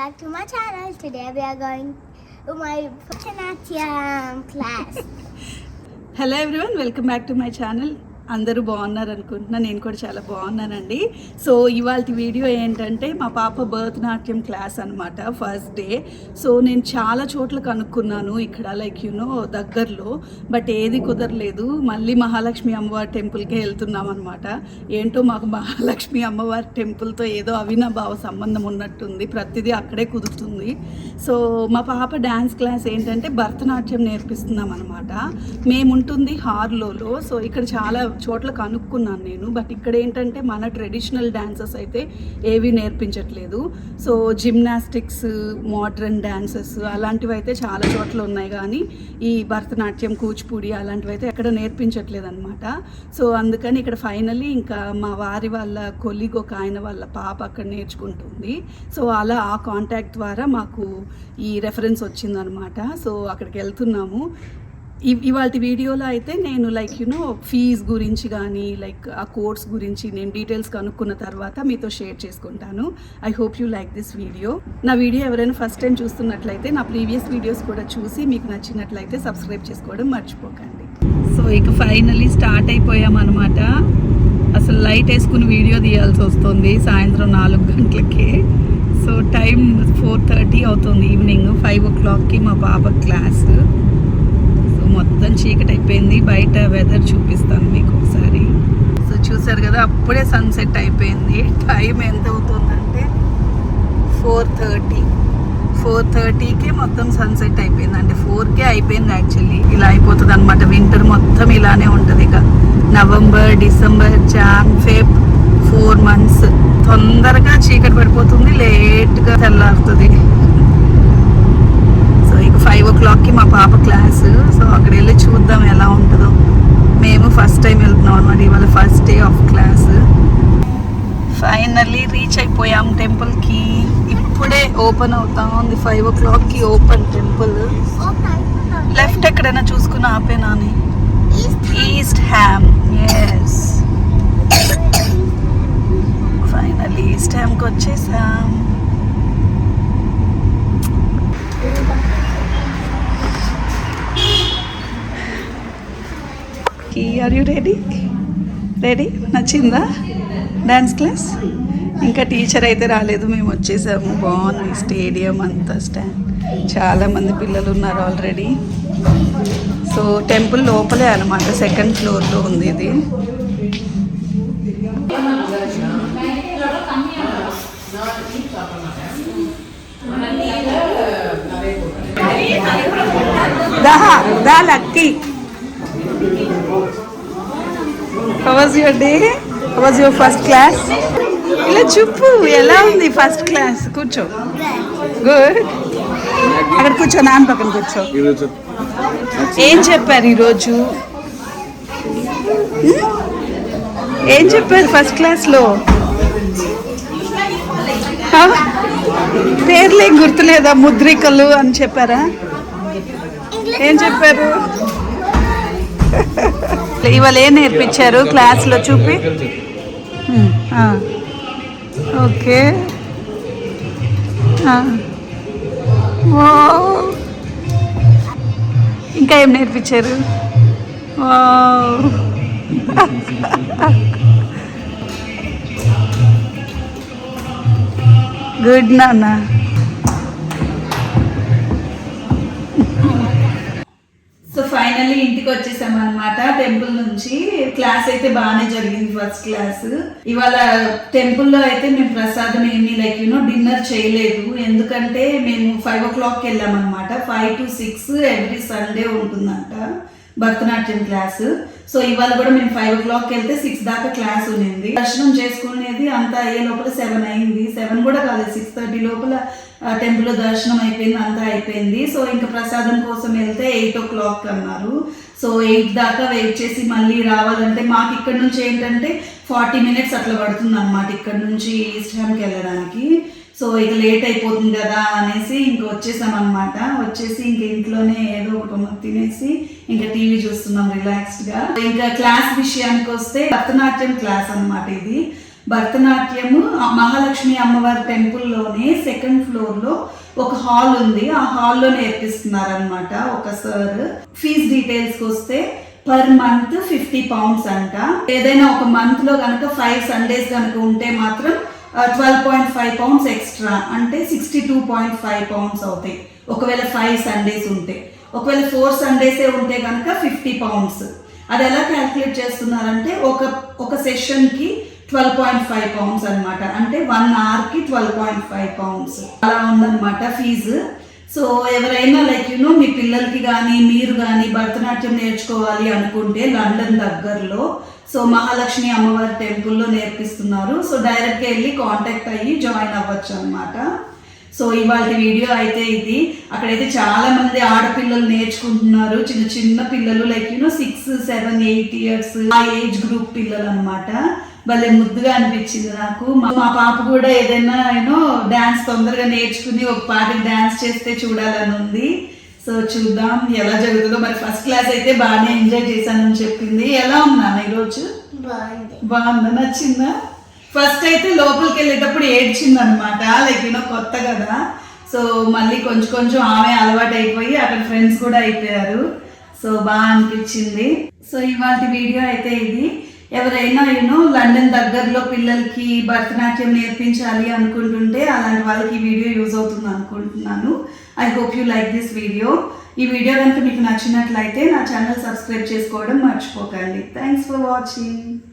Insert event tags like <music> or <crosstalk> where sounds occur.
back to my channel. Today we are going to my Putanatyam class. <laughs> Hello everyone, welcome back to my channel. అందరూ బాగున్నారు అనుకుంటున్నా నేను కూడా చాలా బాగున్నానండి. సో ఇవాళ వీడియో ఏంటంటే మా పాప భరతనాట్యం క్లాస్ అనమాట ఫస్ట్ డే. సో నేను చాలా చోట్ల కనుక్కున్నాను ఇక్కడ లైక్ యూనో దగ్గరలో. బట్ ఏది కుదరలేదు. మళ్ళీ మహాలక్ష్మి అమ్మవారి టెంపుల్కే వెళ్తున్నాం అనమాట ఏంటో మాకు మహాలక్ష్మి అమ్మవారి టెంపుల్తో ఏదో అవినాభావ సంబంధం ఉన్నట్టుంది. ప్రతిదీ అక్కడే కుదురుతుంది. సో మా పాప డ్యాన్స్ క్లాస్ ఏంటంటే భరతనాట్యం నేర్పిస్తున్నాం అనమాట మేముంటుంది హార్లోలో. సో ఇక్కడ చాలా చోట్ల కనుక్కున్నాను నేను. బట్ ఇక్కడ ఏంటంటే మన ట్రెడిషనల్ డ్యాన్సెస్ అయితే ఏవి నేర్పించట్లేదు. సో జిమ్నాస్టిక్స్ మోడ్రన్ డ్యాన్సెస్ అలాంటివి అయితే చాలా చోట్ల ఉన్నాయి. కానీ ఈ భరతనాట్యం కూచిపూడి అలాంటివి అయితే ఎక్కడ నేర్పించట్లేదు అనమాట సో అందుకని ఇక్కడ ఫైనలీ ఇంకా మా వారి వాళ్ళ కొలిగ్ ఒక ఆయన వాళ్ళ పాప అక్కడ నేర్చుకుంటుంది. సో అలా ఆ కాంటాక్ట్ ద్వారా మాకు ఈ రెఫరెన్స్ వచ్చిందనమాట సో అక్కడికి వెళ్తున్నాము. ఇవాళ వీడియోలో అయితే నేను లైక్ యునో ఫీజ్ గురించి కానీ లైక్ ఆ కోర్స్ గురించి నేను డీటెయిల్స్ కనుక్కున్న తర్వాత మీతో షేర్ చేసుకుంటాను. I hope you like this video. నా వీడియో ఎవరైనా ఫస్ట్ టైం చూస్తున్నట్లయితే నా ప్రీవియస్ వీడియోస్ కూడా చూసి మీకు నచ్చినట్లయితే సబ్స్క్రైబ్ చేసుకోవడం మర్చిపోకండి. సో ఇక ఫైనలీ స్టార్ట్ అయిపోయామన్నమాట అసలు లైట్ వేసుకుని వీడియో తీయాల్సి వస్తుంది సాయంత్రం నాలుగు గంటలకి. సో టైం ఫోర్ థర్టీ అవుతుంది ఈవినింగ్ ఫైవ్ ఓ క్లాక్కి మా పాప క్లాస్. మొత్తం చీకటి అయిపోయింది బయట వెదర్ చూపిస్తాను మీకు ఒకసారి. సో చూసారు కదా అప్పుడే సన్సెట్ అయిపోయింది. టైం ఎంత అవుతుందంటే ఫోర్ థర్టీ ఫోర్ థర్టీకే మొత్తం సన్సెట్ అయిపోయింది అంటే ఫోర్కే అయిపోయింది యాక్చువల్లీ ఇలా అయిపోతుంది అనమాట వింటర్ మొత్తం ఇలానే ఉంటుంది ఇక. November December Jan Feb four months తొందరగా చీకటి పడిపోతుంది. లేట్గా తెల్లారుతుంది సో ఇక ఫైవ్ ఓ క్లాక్కి మా పాప క్లాస్ సో అక్కడ వెళ్ళి చూద్దాం ఎలా ఉంటుందో మేము ఫస్ట్ టైం వెళ్తున్నాం అనమాట ఇవాళ first day of class finally reach అయిపోయాం టెంపుల్కి ఇప్పుడే ఓపెన్ అవుతా ఉంది. ఫైవ్ ఓ క్లాక్కి ఓపెన్ టెంపుల్ లెఫ్ట్ ఎక్కడైనా చూసుకుని ఆపేనా అని East Ham yes finally East హ్యామ్కి వచ్చేసాం. ఆర్ యూ రెడీ రెడీ నచ్చిందా? డ్యాన్స్ క్లాస్ ఇంకా టీచర్ అయితే రాలేదు. మేము వచ్చేసాము. బాగుంది. స్టేడియం అంతా స్టాండ్ చాలామంది పిల్లలు ఉన్నారు ఆల్రెడీ సో టెంపుల్ లోపలే అనమాట సెకండ్ ఫ్లోర్లో ఉంది ఇది. దా దా Lucky. How was your day? How was your first class? ఇలా చెప్పు ఎలా ఉంది ఫస్ట్ క్లాస్ కూర్చో. గుడ్ అక్కడ కూర్చో నాన్న పక్కన కూర్చో. ఏం చెప్పారు ఈరోజు? Hmm? ఏం చెప్పారు ఫస్ట్ క్లాస్లో పేర్లే గుర్తులేదా? ముద్రికలు అని చెప్పారా? ఏం చెప్పారు? ఇవాళ ఏం నేర్పించారు? క్లాస్లో చూపి? Hmm, ఆ. ఓకే. ఓ ఇంకా ఏం నేర్పించారు? వావ్. గుడ్ నాన్న. వచ్చేసాం అనమాట టెంపుల్ నుంచి క్లాస్ అయితే బాగానే జరిగింది ఫస్ట్ క్లాస్ ఇవాళ టెంపుల్లో అయితే మేము ప్రసాదం ఏమీ లైక్ యూనో డిన్నర్ చేయలేదు. ఎందుకంటే మేము ఫైవ్ ఓ క్లాక్కి వెళ్ళాం అనమాట five to six every Sunday ఉంటుందంట భరతనాట్యం క్లాస్ సో ఇవాళ కూడా మేము ఫైవ్ ఓ క్లాక్కి వెళ్తే సిక్స్ దాకా క్లాస్ ఉండింది దర్శనం చేసుకునేది అంతా అయ్యే లోపల సెవెన్ అయింది. సెవెన్ కూడా కాలేదు. సిక్స్ థర్టీ లోపల టెంపుల్లో దర్శనం అయిపోయింది అంతా అయిపోయింది. సో ఇంకా ప్రసాదం కోసం వెళ్తే ఎయిట్ ఓ క్లాక్ అన్నారు. సో ఎయిట్ దాకా వెయిట్ చేసి మళ్ళీ రావాలంటే మాకు ఇక్కడ నుంచి ఏంటంటే ఫార్టీ మినిట్స్ అట్లా పడుతుంది అనమాట ఇక్కడ నుంచి ఈస్ట్ హ్యామ్కి వెళ్ళడానికి. సో ఇక లేట్ అయిపోతుంది కదా అనేసి ఇంక వచ్చేసామన్నమాట. వచ్చేసి ఇంక ఇంట్లోనే ఏదో ఒకటి తినేసి ఇంకా టీవీ చూస్తున్నాం రిలాక్స్డ్గా ఇంకా క్లాస్ విషయానికి వస్తే భరతనాట్యం క్లాస్ అనమాట ఇది. భరతనాట్యము ఆ మహాలక్ష్మి అమ్మవారి టెంపుల్లోనే సెకండ్ ఫ్లోర్లో ఒక హాల్ ఉంది. ఆ హాల్లో నేర్పిస్తున్నారనమాట ఒక సార్ ఫీజ్ డీటెయిల్స్కి వస్తే పర్ మంత్ ఫిఫ్టీ పౌండ్స్ అంట. ఏదైనా ఒక మంత్లో కనుక ఫైవ్ సండేస్ కనుక ఉంటే మాత్రం twelve point five pounds extra అంటే sixty two point five pounds అవుతాయి. ఒకవేళ ఫైవ్ సండేస్ ఉంటే. ఒకవేళ ఫోర్ సండేసే ఉంటే కనుక ఫిఫ్టీ పౌండ్స్ అది ఎలా క్యాల్కులేట్ చేస్తున్నారంటే ఒక ఒక సెషన్కి ట్వెల్వ్ పాయింట్ ఫైవ్ పౌండ్స్ అనమాట అంటే వన్ అవర్కి ట్వెల్వ్ పాయింట్ ఫైవ్ పౌండ్స్ అలా ఉందన్నమాట ఫీజు సో ఎవరైనా లైక్ యూనో మీ పిల్లలకి కానీ మీరు కానీ భరతనాట్యం నేర్చుకోవాలి అనుకుంటే లండన్ దగ్గరలో సో మహాలక్ష్మి అమ్మవారి టెంపుల్లో నేర్పిస్తున్నారు. సో డైరెక్ట్గా వెళ్ళి కాంటాక్ట్ అయ్యి జాయిన్ అవ్వచ్చు అనమాట సో ఇవాళ వీడియో అయితే ఇది. అక్కడైతే చాలా మంది ఆడపిల్లలు నేర్చుకుంటున్నారు. చిన్న చిన్న పిల్లలు like you know six seven eight years ఆ ఏజ్ గ్రూప్ పిల్లలు అనమాట భలే ముద్దుగా అనిపించింది నాకు. మా పాప కూడా ఏదైనా యూనో డాన్స్ తొందరగా నేర్చుకుని ఒక పాటకి డాన్స్ చేస్తే చూడాలని ఉంది. సో చూద్దాం ఎలా జరుగుతుందో. మరి ఫస్ట్ క్లాస్ అయితే బాగానే ఎంజాయ్ చేశానని చెప్పింది. ఎలా ఉన్నాను ఈరోజు? బాగుంది. బాగుందా? నచ్చిందా? ఫస్ట్ అయితే లోపలికి వెళ్ళేటప్పుడు ఏడ్చింది అనమాట లైక్ యూనో కొత్త కదా. సో మళ్ళీ కొంచెం కొంచెం ఆమె అలవాటు అయిపోయి అక్కడ ఫ్రెండ్స్ కూడా అయిపోయారు. సో బాగా అనిపించింది. సో ఇవాళ వీడియో అయితే ఇది. ఎవరైనా యూనో లండన్ దగ్గరలో పిల్లలకి భరతనాట్యం నేర్పించాలి అనుకుంటుంటే అలాంటి వాళ్ళకి ఈ వీడియో యూజ్ అవుతుంది అనుకుంటున్నాను. I hope you like this video ఈ వీడియో కనుక మీకు నచ్చినట్లయితే నా ఛానల్ సబ్స్క్రైబ్ చేసుకోవడం మర్చిపోకండి. Thanks for watching